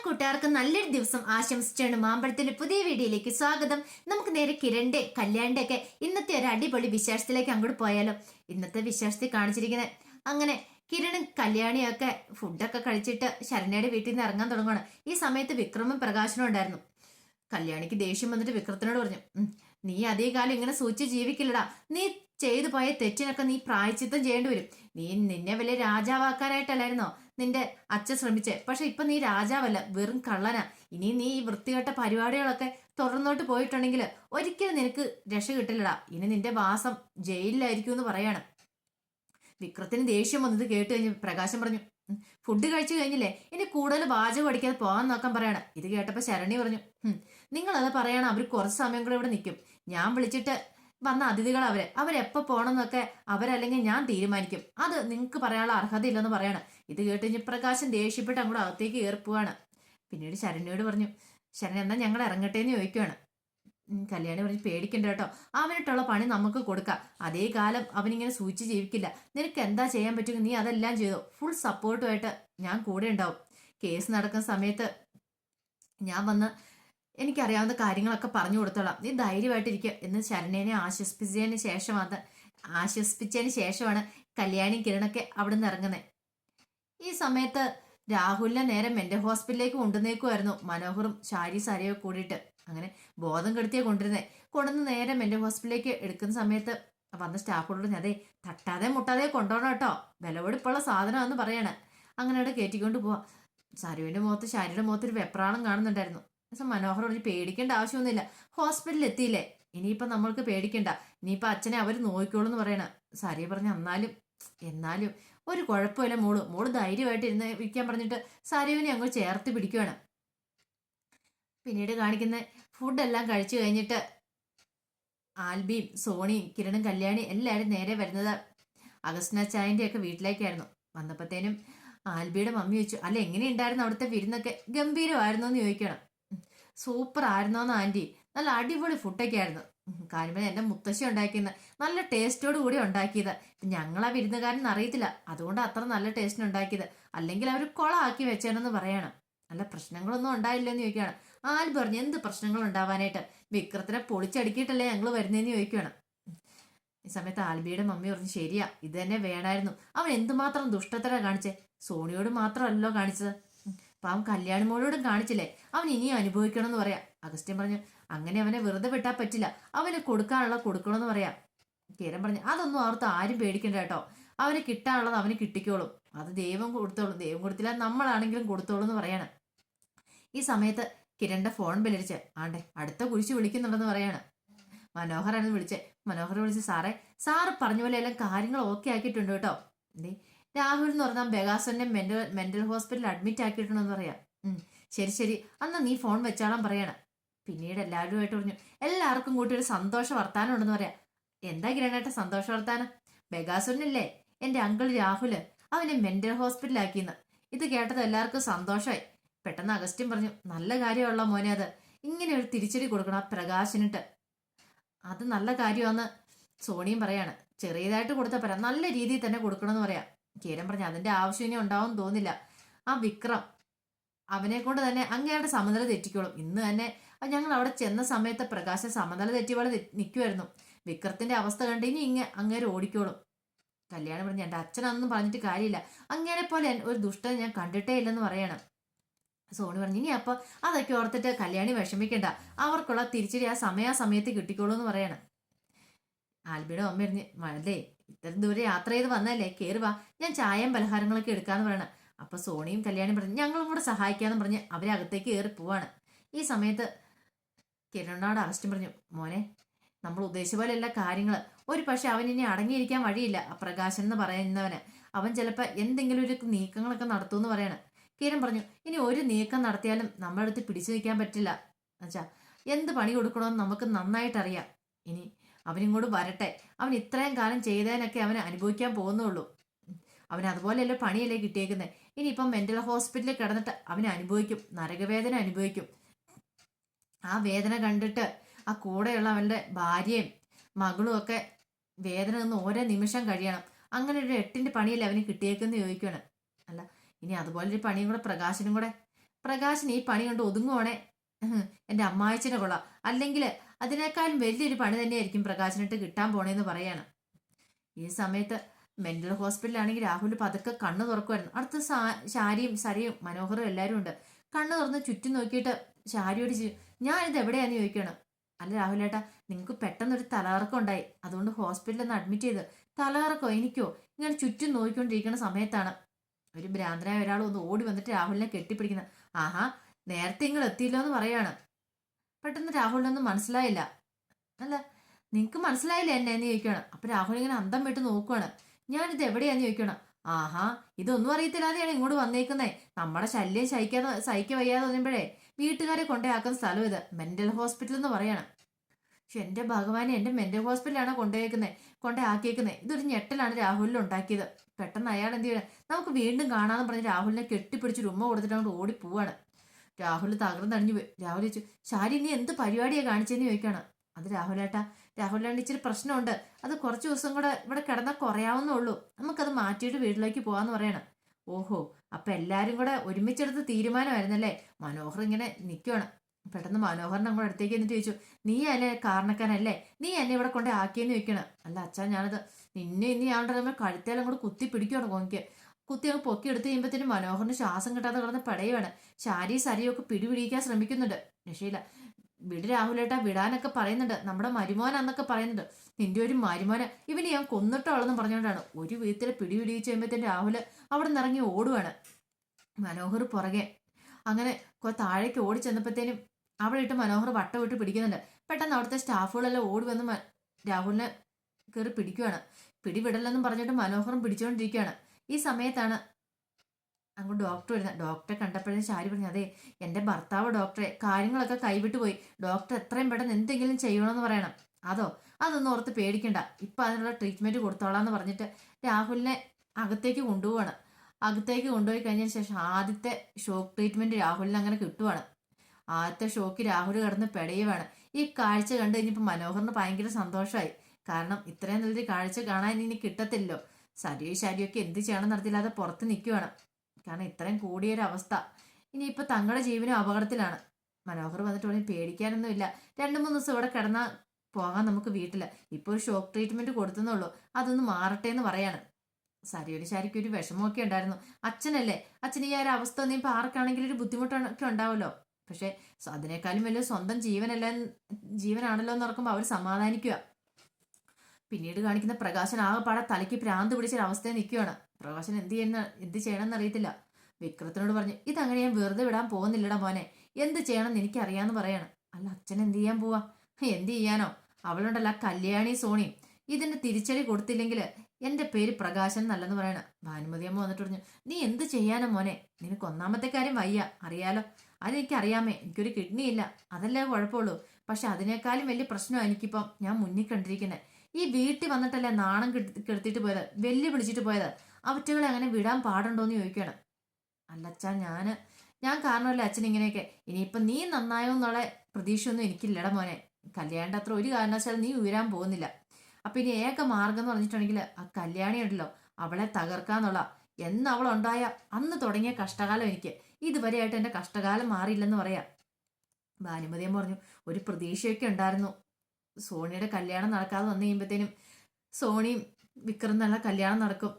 കൂട്ടുകാർക്ക് നല്ലൊരു ദിവസം ആശംസിച്ചാണ് മാമ്പഴത്തിന്റെ പുതിയ വീഡിയോയിലേക്ക് സ്വാഗതം. നമുക്ക് നേരെ കിരണ്ട് കല്യാണിന്റെ ഒക്കെ ഇന്നത്തെ ഒരു അടിപൊളി വിശേഷത്തിലേക്ക് അങ്ങോട്ട് പോയാലോ? ഇന്നത്തെ വിശേഷത്തിൽ കാണിച്ചിരിക്കുന്നത് അങ്ങനെ കിരണും കല്യാണിയൊക്കെ ഫുഡൊക്കെ കഴിച്ചിട്ട് ശരണ്യയുടെ വീട്ടിൽ നിന്ന് ഇറങ്ങാൻ തുടങ്ങുകയാണ് ഈ സമയത്ത് വിക്രമും പ്രകാശനും ഉണ്ടായിരുന്നു. കല്യാണിക്ക് ദേഷ്യം വന്നിട്ട് വിക്രത്തിനോട് പറഞ്ഞു "ഉം, നീ അതേ കാലം ഇങ്ങനെ സൂക്ഷിച്ച് ജീവിക്കില്ലടാ. നീ ചെയ്തു പോയ തെറ്റിനൊക്കെ നീ പ്രായച്ചിത്തം ചെയ്യേണ്ടി വരും. നീ നിന്നെ വലിയ രാജാവാക്കാനായിട്ടല്ലായിരുന്നോ? നിന്റെ അച്ഛൻ ശ്രമിച്ചേ. പക്ഷെ ഇപ്പൊ നീ രാജാവല്ല വെറും കള്ളനാ. ഇനി നീ ഈ വൃത്തികെട്ട പരിപാടികളൊക്കെ തുടർന്നോട്ട് പോയിട്ടുണ്ടെങ്കിൽ ഒരിക്കലും നിനക്ക് രക്ഷ കിട്ടില്ലടാ. ഇനി നിന്റെ വാസം ജയിലിലായിരിക്കും എന്ന് പറയാണ്. വിക്രത്തിന് ദേഷ്യം വന്നത് കേട്ട് കഴിഞ്ഞ് പ്രകാശം പറഞ്ഞു ഫുഡ് കഴിച്ചു കഴിഞ്ഞില്ലേ? ഇനി കൂടുതൽ വാചകം അടിക്കാതെ പോകാൻ നോക്കാൻ പറയണം. ഇത് കേട്ടപ്പോ ശരണി പറഞ്ഞു നിങ്ങൾ നിങ്ങളത് പറയണം. അവർ കുറച്ച് സമയം കൂടെ ഇവിടെ നിൽക്കും. ഞാൻ വിളിച്ചിട്ട് വന്ന അതിഥികൾ അവർ. അവരെപ്പോ പോണെന്നൊക്കെ അവരല്ലെങ്കിൽ ഞാൻ തീരുമാനിക്കും. അത് നിങ്ങൾക്ക് പറയാനുള്ള അർഹതയില്ലെന്ന് പറയാണ്. ഇത് കേട്ട് കഴിഞ്ഞ് പ്രകാശം ദേഷ്യപ്പെട്ട് അങ്ങോട്ട് അകത്തേക്ക് കയറിപ്പോവാണ്. പിന്നീട് ശരണ്യോട് പറഞ്ഞു ശരൺ എന്നാ ഞങ്ങൾ ഇറങ്ങട്ടെ എന്ന് ചോദിക്കുവാണ് കല്യാണി പറഞ്ഞ് പേടിക്കണ്ട കേട്ടോ. അവനിട്ടുള്ള പണി നമുക്ക് കൊടുക്കാം. അതേ കാലം അവനിങ്ങനെ സൂചിച്ച് ജീവിക്കില്ല. നിനക്ക് എന്താ ചെയ്യാൻ പറ്റുമെങ്കിൽ നീ അതെല്ലാം ചെയ്തോ. ഫുൾ സപ്പോർട്ടുമായിട്ട് ഞാൻ കൂടെ ഉണ്ടാവും. കേസ് നടക്കുന്ന സമയത്ത് ഞാൻ വന്ന് എനിക്കറിയാവുന്ന കാര്യങ്ങളൊക്കെ പറഞ്ഞു കൊടുത്തോളാം. നീ ധൈര്യമായിട്ടിരിക്കുക എന്ന് ശരണേനെ ആശ്വസിപ്പിച്ചതിന് ശേഷമാണ് ആശ്വസിപ്പിച്ചതിന് ശേഷമാണ് കല്യാണി കിരണൊക്കെ അവിടെ നിന്ന് ഇറങ്ങുന്നത്. ഈ സമയത്ത് രാഹുലിനെ നേരെ മെന്റൽ ഹോസ്പിറ്റലിലേക്ക് കൊണ്ടുവന്നേക്കുമായിരുന്നു മനോഹറും ഷാരി സാരിയോ കൂടിയിട്ട്. അങ്ങനെ ബോധം കെടുത്തിയാ കൊണ്ടിരുന്നത് കൊണ്ടുവന്ന് നേരെ മെന്റൽ ഹോസ്പിറ്റലിലേക്ക് എടുക്കുന്ന സമയത്ത് വന്ന സ്റ്റാഫോട് പറഞ്ഞു അതെ തട്ടാതെ മുട്ടാതെ കൊണ്ടുപോകണം കേട്ടോ. വിലവെടുപ്പുള്ള സാധനമാണെന്ന് പറയാണ്. അങ്ങനെ അവിടെ കയറ്റിക്കൊണ്ട് പോവാം. സാരുവിന്റെ മുഖത്ത് ശാരിയുടെ മുഖത്ത് ഒരു വെപ്രാളം കാണുന്നുണ്ടായിരുന്നു. മനോഹർ പറഞ്ഞു പേടിക്കേണ്ട ആവശ്യമൊന്നുമില്ല. ഹോസ്പിറ്റലിൽ എത്തിയില്ലേ? ഇനിയിപ്പം നമ്മൾക്ക് പേടിക്കണ്ട. ഇനിയിപ്പോൾ അച്ഛനെ അവർ നോക്കിക്കോളൂ എന്ന് പറയണ. സാരിയെ പറഞ്ഞ എന്നാലും എന്നാലും ഒരു കുഴപ്പമില്ല മോൾ. മോൾ ധൈര്യമായിട്ട് ഇരുന്ന് ഇരിക്കാൻ പറഞ്ഞിട്ട് സാരിവിനെ അങ്ങ് ചേർത്ത് പിടിക്കുകയാണ് പിന്നീട് കാണിക്കുന്ന ഫുഡെല്ലാം കഴിച്ചു കഴിഞ്ഞിട്ട് ആൽബിയും സോണിയും കിരണും കല്യാണി എല്ലാവരും നേരെ വരുന്നത് അഗസ്ന ചായന്റെ ഒക്കെ വീട്ടിലേക്കായിരുന്നു. വന്നപ്പോഴത്തേനും ആൽബിയുടെ മമ്മി ചോദിച്ചു അല്ല എങ്ങനെയുണ്ടായിരുന്നു അവിടുത്തെ വിരുന്നൊക്കെ? ഗംഭീരമായിരുന്നു എന്ന് ചോദിക്കണം. സൂപ്പർ ആയിരുന്നോന്ന് ആന്റി. നല്ല അടിപൊളി ഫുഡൊക്കെ ആയിരുന്നു. കാര്യം എന്റെ മുത്തശ്ശി ഉണ്ടാക്കിയത് നല്ല ടേസ്റ്റോട് കൂടി ഉണ്ടാക്കിയത്. ഞങ്ങളാ വിരുന്നുകാരൻ അറിയത്തില്ല. അതുകൊണ്ട് അത്ര നല്ല ടേസ്റ്റിന് ഉണ്ടാക്കിയത്. അല്ലെങ്കിൽ അവർ കൊളാക്കി വെച്ചേനെന്ന് പറയണം. നല്ല പ്രശ്നങ്ങളൊന്നും ഉണ്ടായില്ലെന്ന് ചോദിക്കുകയാണ്. ആൽ പറഞ്ഞു എന്ത് പ്രശ്നങ്ങൾ ഉണ്ടാവാനായിട്ട്? വിക്രത്തിനെ പൊളിച്ചടുക്കിയിട്ടല്ലേ ഞങ്ങൾ വരുന്നതെന്ന് ചോദിക്കുകയാണ്. ഈ സമയത്ത് ആൽബിയുടെ മമ്മി പറഞ്ഞു ശരിയാ ഇത് തന്നെ വേണമായിരുന്നു അവൻ എന്തുമാത്രം ദുഷ്ടത്തര കാണിച്ചേ? സോണിയോട് മാത്രമല്ലോ കാണിച്ചത്. പാവം കല്യാണി മോളോടും കാണിച്ചില്ലേ? അവൻ ഇനിയും അനുഭവിക്കണം എന്ന് പറയാം. അഗസ്റ്റ്യൻ പറഞ്ഞു അങ്ങനെ അവനെ വെറുതെ വിട്ടാൽ പറ്റില്ല. അവന് കൊടുക്കാനുള്ള കൊടുക്കണമെന്ന് പറയാം. കീരൻ പറഞ്ഞു അതൊന്നും ഓർത്ത് ആരും പേടിക്കണ്ട കേട്ടോ. അവന് കിട്ടാനുള്ളത് അവന് കിട്ടിക്കോളും. അത് ദൈവം കൊടുത്തോളും. ദൈവം കൊടുത്തില്ല നമ്മളാണെങ്കിലും കൊടുത്തോളും എന്ന് പറയാണ്. ഈ സമയത്ത് കിരണിന്റെ ഫോൺ ബെല്ലടിച്ച് ആണ്ടെ അടുത്ത കുരിശ് വിളിക്കുന്നുണ്ടെന്ന് പറയാണ്. മനോഹറാണ് വിളിച്ചേ മനോഹർ വിളിച്ച് സാറേ സാറ് പറഞ്ഞ പോലെ എല്ലാം കാര്യങ്ങൾ ഓക്കെ ആക്കിയിട്ടുണ്ട് കേട്ടോ. എന്തേ രാഹുൽ എന്ന് പറഞ്ഞാൽ ബെഗാസനെ മെന്റൽ മെന്റൽ ഹോസ്പിറ്റലിൽ അഡ്മിറ്റ് ആക്കിയിട്ടുണ്ടെന്ന് പറയാം. ശരി ശരി. അന്ന് നീ ഫോൺ വെച്ചാളാൻ പറയണം. പിന്നീട് എല്ലാവരുമായിട്ട് പറഞ്ഞു എല്ലാവർക്കും കൂട്ടി ഒരു സന്തോഷ വർത്താനം ഉണ്ടെന്ന് പറയാം. എന്താ കിരണേട്ട സന്തോഷ വർത്താനം? ബെഗാസുരനല്ലേ? എന്റെ അങ്കിൾ രാഹുൽ അവനെ മെന്റൽ ഹോസ്പിറ്റലാക്കിയെന്ന് ഇത് കേട്ടത് എല്ലാവർക്കും സന്തോഷമായി പെട്ടെന്ന് അഗസ്റ്റിൻ പറഞ്ഞു നല്ല കാര്യമുള്ള മോനെ അത്. ഇങ്ങനെ ഒരു തിരിച്ചടി കൊടുക്കണം പ്രകാശനിട്ട്. അത് നല്ല കാര്യമാണെന്ന് സോണിയും പറയാണ്. ചെറിയതായിട്ട് കൊടുത്താൽ പറയാം നല്ല രീതിയിൽ തന്നെ കൊടുക്കണമെന്ന് പറയാം. കീരൻ പറഞ്ഞു അതിന്റെ ആവശ്യം ഇനി ഉണ്ടാവും തോന്നില്ല. ആ വിക്രം അവനെ കൊണ്ട് തന്നെ അങ്ങയുടെ സമനില തെറ്റിക്കോളും. ഇന്ന് തന്നെ ഞങ്ങൾ അവിടെ ചെന്ന സമയത്ത് പ്രകാശം സമനില തെറ്റിയപോലെ നിൽക്കുമായിരുന്നു വിക്രത്തിന്റെ അവസ്ഥ കണ്ട് ഇനി ഇങ്ങ അങ്ങേര് ഓടിക്കോളും. കല്യാണം പറഞ്ഞു എന്റെ അച്ഛനൊന്നും പറഞ്ഞിട്ട് കാര്യമില്ല. അങ്ങനെ പോലെ ഒരു ദുഷ്ടനെ ഞാൻ കണ്ടിട്ടേ ഇല്ലെന്ന് പറയണം. സോണി പറഞ്ഞു ഇനി അപ്പൊ അതൊക്കെ ഓർത്തിട്ട് കല്യാണി വിഷമിക്കണ്ട. അവർക്കുള്ള തിരിച്ചടി ആ സമയാസമയത്ത് കിട്ടിക്കോളൂ എന്ന് പറയണം. ആൽബിയുടെ അമ്മ പറഞ്ഞ് മഴലേ ഇത്ര ദൂരെ യാത്ര ചെയ്ത് വന്നല്ലേ കയറി വാ. ഞാൻ ചായയും പലഹാരങ്ങളൊക്കെ എടുക്കാന്ന് പറയണം. അപ്പൊ സോണിയും കല്യാണിയും പറഞ്ഞു ഞങ്ങളും കൂടെ സഹായിക്കാന്ന് പറഞ്ഞ് അവരെ അകത്തേക്ക് കയറി പോവാണ്. ഈ സമയത്ത് കിരണോട് അറസ്റ്റും പറഞ്ഞു മോനെ നമ്മൾ ഉദ്ദേശിച്ച പോലെയല്ല കാര്യങ്ങൾ ഒരു പക്ഷെ അവൻ ഇനി അടങ്ങിയിരിക്കാൻ വഴിയില്ല പ്രകാശൻ എന്ന് പറയുന്നവന്. അവൻ ചിലപ്പോൾ എന്തെങ്കിലും ഒരു നീക്കങ്ങളൊക്കെ നടത്തുമെന്ന് പറയണം. കിരൺ പറഞ്ഞു ഇനി ഒരു നീക്കം നടത്തിയാലും നമ്മുടെ അടുത്ത് പിടിച്ചു നിൽക്കാൻ പറ്റില്ല. എന്നുവെച്ചാ എന്ത് പണി കൊടുക്കണമെന്ന് നമുക്ക് നന്നായിട്ട് അറിയാം ഇനി അവനിങ്ങോട്ട് വരട്ടെ. അവൻ ഇത്രയും കാലം ചെയ്തതിനൊക്കെ അവൻ അനുഭവിക്കാൻ പോകുന്നുള്ളൂ. അവൻ അതുപോലെയല്ല പണിയല്ലേ കിട്ടിയേക്കുന്നത് ഇനിയിപ്പം മെന്റൽ ഹോസ്പിറ്റലിൽ കിടന്നിട്ട് അവൻ അനുഭവിക്കും. നരകവേദന അനുഭവിക്കും. ആ വേദന കണ്ടിട്ട് ആ കൂടെയുള്ള അവന്റെ ഭാര്യയും മകളും ഒക്കെ വേദന നിന്ന് ഓരോ നിമിഷം കഴിയണം. അങ്ങനെ ഒരു എട്ടിന്റെ പണിയല്ലേ അവന് കിട്ടിയേക്കെന്ന് ചോദിക്കുകയാണ് അല്ല ഇനി അതുപോലെ ഒരു പണിയും കൂടെ പ്രകാശനും കൂടെ. പ്രകാശൻ ഈ പണി കൊണ്ട് ഒതുങ്ങുവാണേ. എന്റെ അമ്മായച്ചനെ കൊള്ളാം. അല്ലെങ്കിൽ അതിനേക്കാളും വലിയൊരു പണി തന്നെയായിരിക്കും പ്രകാശനിട്ട് കിട്ടാൻ പോണേന്ന് പറയാണ്. ഈ സമയത്ത് മെന്റൽ ഹോസ്പിറ്റലാണെങ്കിൽ രാഹുൽ പതുക്കെ കണ്ണു തുറക്കുമായിരുന്നു. അടുത്ത് ശാരിയും സരയും മനോഹറും എല്ലാവരും ഉണ്ട്. കണ്ണു തുറന്ന് ചുറ്റും നോക്കിയിട്ട് ശാരിയോട് ഇത് എവിടെയാന്ന് ചോദിക്കണം? അല്ല രാഹുലേട്ടാ നിങ്ങൾക്ക് പെട്ടെന്നൊരു തലകറക്കം ഉണ്ടായി. അതുകൊണ്ട് ഹോസ്പിറ്റലിൽ ഒന്ന് അഡ്മിറ്റ് ചെയ്ത് തലകറക്കോ എനിക്കോ ഇങ്ങനെ ചുറ്റും നോക്കിക്കൊണ്ടിരിക്കുന്ന സമയത്താണ് ഒരു ഭ്രാന്തനായ ഒരാൾ ഒന്ന് ഓടി വന്നിട്ട് രാഹുലിനെ കെട്ടിപ്പിടിക്കുന്നത്. ആഹാ നേരത്തെ നിങ്ങൾ എത്തിയില്ലോ എന്ന് പറയാണ്. പെട്ടെന്ന് രാഹുലിനൊന്നും മനസ്സിലായില്ല. അല്ല നിങ്ങൾക്ക് മനസ്സിലായില്ല എന്നെ എന്ന് ചോദിക്കണം അപ്പൊ രാഹുൽ ഇങ്ങനെ അന്തം വിട്ട് നോക്കുവാണ്. ഞാനിത് എവിടെയാന്ന് ചോദിക്കണം ആഹാ ഇതൊന്നും അറിയത്തില്ലാതെയാണ് ഇങ്ങോട്ട് വന്നേക്കുന്നേ. നമ്മുടെ ശല്യം സഹിക്കാതെ സഹിക്ക വയ്യാതെ തോന്നുമ്പോഴേ വീട്ടുകാരെ കൊണ്ടുപോയാക്കുന്ന സ്ഥലം ഇത്. മെന്റൽ ഹോസ്പിറ്റൽ എന്ന് പറയണം. പക്ഷെ എന്റെ ഭഗവാനെ എന്റെ മെന്റൽ ഹോസ്പിറ്റലാണ് കൊണ്ടുപോയേക്കുന്നത് കൊണ്ടുപോയാക്കിയേക്കുന്നത് ഇതൊരു ഞെട്ടലാണ് രാഹുലിൽ ഉണ്ടാക്കിയത്. പെട്ടെന്ന് അയാൾ എന്ത് ചെയ്യണം? നമുക്ക് വീണ്ടും കാണാന്ന് പറഞ്ഞ് രാഹുലിനെ കെട്ടിപ്പിടിച്ച് ഉമ്മ കൊടുത്തിട്ട് ഓടി പോവാണ് രാഹുൽ തകർന്നടിഞ്ഞു പോയി. രാഹുൽ ചോദിച്ചു ഷാരി നീ എന്ത് പരിപാടിയാണ് കാണിച്ചെന്ന് ചോദിക്കാണ് അത് രാഹുലേട്ടാ രാഹുലേട്ടൻ ഇച്ചിരി പ്രശ്നമുണ്ട്. അത് കുറച്ച് ദിവസം കൂടെ ഇവിടെ കിടന്നാൽ കുറയാവുന്നേ ഉള്ളൂ. നമുക്കത് മാറ്റിയിട്ട് വീട്ടിലേക്ക് പോവാന്ന് പറയണം. ഓഹോ അപ്പം എല്ലാവരും കൂടെ ഒരുമിച്ചെടുത്ത് തീരുമാനമായിരുന്നല്ലേ? മനോഹർ ഇങ്ങനെ നിൽക്കുവാണ് പെട്ടെന്ന് മനോഹറിനെ അങ്ങോട്ട് അടുത്തേക്ക് എന്നിട്ട് ചോദിച്ചു നീ എന്നെ കാരണക്കാരനല്ലേ? നീ എന്നെ ഇവിടെ കൊണ്ട് ആക്കിയെന്ന് ചോദിക്കണം അല്ല അച്ഛാ ഞാനത് നിന്നെ ഇനി ആളുടെ കഴുത്തേലും കൂടെ കുത്തി പിടിക്കുകയാണ് കോങ്ങിക്ക് കുത്തി അങ്ങ് പൊക്കി എടുത്ത് കഴിയുമ്പോഴത്തേനും മനോഹറിന് ശ്വാസം കിട്ടാതെ കിടന്ന് പടയുവാണ്. ശാരി സരിയൊക്കെ പിടിപിടിക്കാൻ ശ്രമിക്കുന്നുണ്ട്. രക്ഷയില്ല. വിട് രാഹുലേട്ടാ വിടാനൊക്കെ പറയുന്നുണ്ട്. നമ്മുടെ മരുമോനാന്നൊക്കെ പറയുന്നുണ്ട്. നിന്റെ ഒരു മരുമോന ഇവന് ഞാൻ കൊന്നിട്ടോളെന്ന് പറഞ്ഞുകൊണ്ടാണ്. ഒരു വിധത്തിൽ പിടിപിടിച്ച് കഴിയുമ്പോഴത്തേന് രാഹുൽ അവിടെ നിന്ന് ഇറങ്ങി ഓടുവാണ്. മനോഹർ പുറകെ. അങ്ങനെ താഴേക്ക് ഓടി ചെന്നപ്പോഴത്തേനും അവിടെ ഇട്ട് മനോഹർ വട്ടം വിട്ട് പിടിക്കുന്നുണ്ട്. പെട്ടെന്ന് അവിടുത്തെ സ്റ്റാഫുകളെല്ലാം ഓടി വന്ന് മ- രാഹുലിനെ കയറി പിടിക്കുവാണ്. പിടിവിടല്ലെന്നും പറഞ്ഞിട്ട് മനോഹറും പിടിച്ചുകൊണ്ടിരിക്കുകയാണ് ഈ സമയത്താണ് അങ്ങോട്ട് ഡോക്ടർ വരുന്നത്. ഡോക്ടറെ കണ്ടപ്പോഴേ ചാരി പറഞ്ഞു അതെ എന്റെ ഭർത്താവ് ഡോക്ടറെ കാര്യങ്ങളൊക്കെ കൈവിട്ടു പോയി. ഡോക്ടർ എത്രയും പെട്ടെന്ന് എന്തെങ്കിലും ചെയ്യണമെന്ന് പറയണം. അതോ അതൊന്നും ഓർത്ത് പേടിക്കണ്ട. ഇപ്പം അതിനുള്ള ട്രീറ്റ്മെന്റ് കൊടുത്തോളാന്ന് പറഞ്ഞിട്ട് രാഹുലിനെ അകത്തേക്ക് കൊണ്ടുപോവാണ്. അകത്തേക്ക് കൊണ്ടുപോയി കഴിഞ്ഞതിന് ശേഷം ആദ്യത്തെ ഷോക്ക് ട്രീറ്റ്മെന്റ് രാഹുലിന് അങ്ങനെ കിട്ടുവാണ്. ആദ്യത്തെ ഷോക്ക് രാഹുൽ കിടന്ന് പെടയുവാണ്. ഈ കാഴ്ച കണ്ടു കഴിഞ്ഞപ്പോൾ മനോഹറിന് ഭയങ്കര സന്തോഷമായി. കാരണം ഇത്രയും നല്ലൊരു കാഴ്ച കാണാൻ ഇനി കിട്ടത്തില്ലല്ലോ. സരിയോ ശരിയൊക്കെ എന്ത് ചെയ്യണം നടത്തില്ലാതെ പുറത്ത് നിൽക്കുകയാണ് കാരണം ഇത്രയും കൂടിയൊരു അവസ്ഥ ഇനിയിപ്പോൾ തങ്ങളുടെ ജീവനും അപകടത്തിലാണ്. മനോഹർ വന്നിട്ട് പറഞ്ഞു പേടിക്കാനൊന്നുമില്ല രണ്ട് മൂന്ന് ദിവസം ഇവിടെ കിടന്നാൽ പോകാൻ നമുക്ക് വീട്ടിൽ ഇപ്പോൾ ഒരു ഷോക്ക് ട്രീറ്റ്മെന്റ് കൊടുത്തെന്നുള്ളൂ അതൊന്ന് മാറട്ടെ എന്ന് പറയാണ്. സരിയൊരു ശാരിക്ക് ഒരു വിഷമമൊക്കെ ഉണ്ടായിരുന്നു. അച്ഛനല്ലേ? അച്ഛൻ ഈ ഒരു അവസ്ഥ ഒന്നും ഇപ്പോൾ ആർക്കാണെങ്കിലും ഒരു ബുദ്ധിമുട്ടൊക്കെ ഉണ്ടാവുമല്ലോ. പക്ഷേ അതിനേക്കാളും വലിയ സ്വന്തം ജീവനല്ല ജീവനാണല്ലോ എന്ന് ഓർക്കുമ്പോൾ അവർ സമാധാനിക്കുക പിന്നീട് കാണിക്കുന്ന പ്രകാശൻ ആകെപ്പാടെ തലയ്ക്ക് ഭ്രാന്ത് പിടിച്ചൊരു അവസ്ഥയിൽ നിൽക്കുകയാണ്. പ്രകാശൻ എന്ത് ചെയ്യുന്ന എന്ത് ചെയ്യണമെന്ന് അറിയത്തില്ല. വിക്രത്തിനോട് പറഞ്ഞു ഇതങ്ങനെ ഞാൻ വെറുതെ വിടാൻ പോകുന്നില്ലടാ മോനെ. എന്ത് ചെയ്യണമെന്ന് എനിക്കറിയാന്ന് പറയാണ്. അല്ല അച്ഛൻ എന്ത് ചെയ്യാൻ പോവാ? എന്ത് ചെയ്യാനോ? അവളുണ്ടല്ല കല്യാണി സോണി. ഇതിന്റെ തിരിച്ചടി കൊടുത്തില്ലെങ്കിൽ എന്റെ പേര് പ്രകാശൻ നല്ലെന്ന് പറയണ. ഭാനുമതി അമ്മ വന്നിട്ട് പറഞ്ഞു നീ എന്ത് ചെയ്യാനോ മോനെ? നിനക്ക് ഒന്നാമത്തെ കാര്യം വയ്യ. അറിയാലോ? അതെനിക്ക് അറിയാമേ എനിക്കൊരു കിഡ്നി ഇല്ല അതല്ലേ കുഴപ്പമുള്ളൂ. പക്ഷെ അതിനേക്കാളും വലിയ പ്രശ്നമാണ് എനിക്കിപ്പം. ഞാൻ മുന്നിൽ കണ്ടിരിക്കുന്നത് ഈ വീട്ടിൽ വന്നിട്ടല്ലേ നാണം കെടുത്തി കെടുത്തിട്ട് പോയത്? വെല്ലു വിളിച്ചിട്ട് പോയത്? അവറ്റകളെ അങ്ങനെ വിടാൻ പാടുണ്ടോയെന്ന് ചോദിക്കണം അല്ല അച്ഛാ ഞാൻ ഞാൻ കാരണമല്ലേ അച്ഛൻ ഇങ്ങനെയൊക്കെ? ഇനിയിപ്പം നീ നന്നായോ എന്നുള്ള പ്രതീക്ഷയൊന്നും എനിക്കില്ലട മോനെ. കല്യാണിന്റെ അത്ര ഒരു കാരണവശാലും നീ ഉയരാൻ പോകുന്നില്ല. അപ്പൊ ഇനി ഏക മാർഗം എന്ന് പറഞ്ഞിട്ടുണ്ടെങ്കിൽ ആ കല്യാണി ഉണ്ടല്ലോ അവളെ തകർക്കാന്നുള്ള എന്ന് അവൾ ഉണ്ടായ അന്ന് തുടങ്ങിയ കഷ്ടകാലം എനിക്ക്. ഇതുവരെയായിട്ട് എന്റെ കഷ്ടകാലം മാറിയില്ലെന്ന് പറയാം. ഭാനുമതിയും പറഞ്ഞു ഒരു പ്രതീക്ഷയൊക്കെ ഉണ്ടായിരുന്നു. സോണിയുടെ കല്യാണം നടക്കാതെ വന്നു കഴിയുമ്പോഴത്തേനും സോണിയും വിക്രം നല്ല കല്യാണം നടക്കും.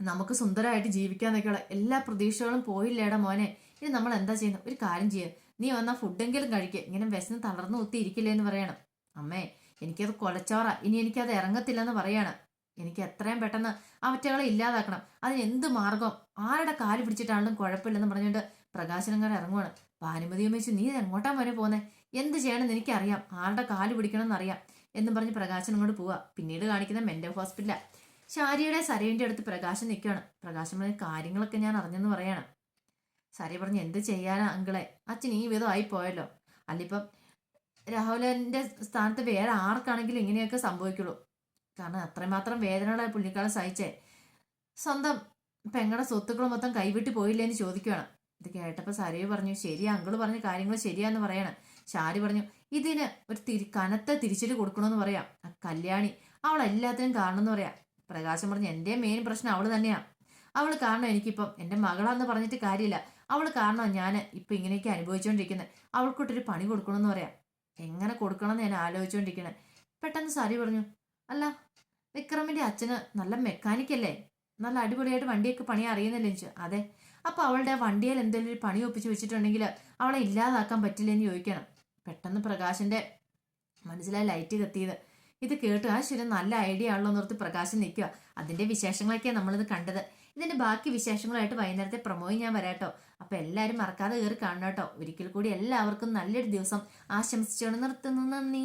നമുക്ക് സുന്ദരമായിട്ട് ജീവിക്കാന്നൊക്കെയുള്ള എല്ലാ പ്രതീക്ഷകളും പോയില്ലേടാ മോനെ. ഇനി നമ്മൾ എന്താ ചെയ്യുന്നത് ഒരു കാര്യം ചെയ്യുക നീ വന്നാൽ ഫുഡെങ്കിലും കഴിക്കുക ഇങ്ങനെ വിശന്ന് തളർന്നു കുത്തി ഇരിക്കില്ലേ എന്ന് പറയണം. അമ്മേ എനിക്കത് കൊലച്ചോറ. ഇനി എനിക്കത് ഇറങ്ങത്തില്ലെന്ന് പറയാണ്. എനിക്ക് എത്രയും പെട്ടെന്ന് ആ അവറ്റകളെ ഇല്ലാതാക്കണം. അതിന് എന്ത് മാർഗം ആരുടെ കാൽ പിടിച്ചിട്ടാണെങ്കിലും കുഴപ്പമില്ലെന്ന് പറഞ്ഞുകൊണ്ട് പ്രകാശനങ്ങൾ ഇറങ്ങുവാണ്. ഭാനുമതി വെച്ച് നീ എങ്ങോട്ടാ മോനെ പോകുന്നത് എന്ത് ചെയ്യണമെന്ന് എനിക്കറിയാം. ആരുടെ കാൽ പിടിക്കണമെന്ന് അറിയാം എന്ന് പറഞ്ഞ് പ്രകാശൻ അങ്ങോട്ട് പോവാ. പിന്നീട് കാണിക്കുന്ന മെന്റൽ ഹോസ്പിറ്റലാ. ശാരിയുടെ സരയുടെ അടുത്ത് പ്രകാശൻ നിൽക്കുകയാണ്. പ്രകാശൻ പറഞ്ഞ കാര്യങ്ങളൊക്കെ ഞാൻ അറിഞ്ഞെന്ന് പറയാണ്. സരി പറഞ്ഞു എന്ത് ചെയ്യാനാ അങ്കിളെ? അച്ഛൻ ഈ വിധം ആയി പോയല്ലോ അല്ലിപ്പം രാഹുലന്റെ സ്ഥാനത്ത് വേറെ ആർക്കാണെങ്കിലും ഇങ്ങനെയൊക്കെ സംഭവിക്കുള്ളൂ. കാരണം അത്രമാത്രം വേദനകളെ പുള്ളിക്കാലം സഹിച്ചേ സ്വന്തം പെങ്ങളുടെ സ്വത്തുക്കൾ മൊത്തം കൈവിട്ട് പോയില്ലേ എന്ന് ചോദിക്കുകയാണ്. ഇത് കേട്ടപ്പോൾ സരയു പറഞ്ഞു ശരിയാ അങ്കിൾ പറഞ്ഞ കാര്യങ്ങൾ ശരിയാന്ന് പറയണം. ശാരി പറഞ്ഞു ഇതിന് ഒരു തിരി കനത്ത തിരിച്ചടി കൊടുക്കണമെന്ന് പറയാം. ആ കല്യാണി അവൾ എല്ലാത്തിനും കാണണമെന്ന് പറയാം. പ്രകാശം പറഞ്ഞു എന്റെ മെയിൻ പ്രശ്നം അവൾ തന്നെയാണ് അവൾ കാരണം എനിക്കിപ്പം. എന്റെ മകളാന്ന് പറഞ്ഞിട്ട് കാര്യമില്ല. അവൾ കാരണം ഞാൻ ഇപ്പം ഇങ്ങനെയൊക്കെ അനുഭവിച്ചുകൊണ്ടിരിക്കുന്നത് അവൾക്കൊട്ടൊരു പണി കൊടുക്കണമെന്ന് പറയാം. എങ്ങനെ കൊടുക്കണമെന്ന് ഞാൻ ആലോചിച്ചുകൊണ്ടിരിക്കണേ പെട്ടെന്ന് സാരി പറഞ്ഞു അല്ല വിക്രമിന്റെ അച്ഛന് നല്ല മെക്കാനിക്കല്ലേ നല്ല അടിപൊളിയായിട്ട് വണ്ടിയൊക്കെ പണി അറിയുന്നില്ലേ ചോദിച്ചു. അതെ. അപ്പോൾ അവളുടെ വണ്ടിയിൽ എന്തെങ്കിലും ഒരു പണി ഒപ്പിച്ച് വെച്ചിട്ടുണ്ടെങ്കിൽ അവളെ ഇല്ലാതാക്കാൻ പറ്റില്ലെന്ന് ചോദിക്കണം. പെട്ടെന്ന് പ്രകാശിന്റെ മനസ്സിലായി ലൈറ്റ് കത്തിയത്. ഇത് കേട്ട് ആ ശരി നല്ല ഐഡിയ ആണല്ലോ എന്നോർത്ത് പ്രകാശം നിൽക്കുക. അതിന്റെ വിശേഷങ്ങളൊക്കെയാണ് നമ്മളിത് കണ്ടത്. ഇതിന്റെ ബാക്കി വിശേഷങ്ങളായിട്ട് വൈകുന്നേരത്തെ പ്രമോയി ഞാൻ വരാട്ടോ അപ്പൊ എല്ലാവരും മറക്കാതെ കയറി കാണണം കേട്ടോ. ഒരിക്കൽ കൂടി എല്ലാവർക്കും നല്ലൊരു ദിവസം ആശംസിച്ചോണ്ട് നിർത്തുന്നു. നന്ദി.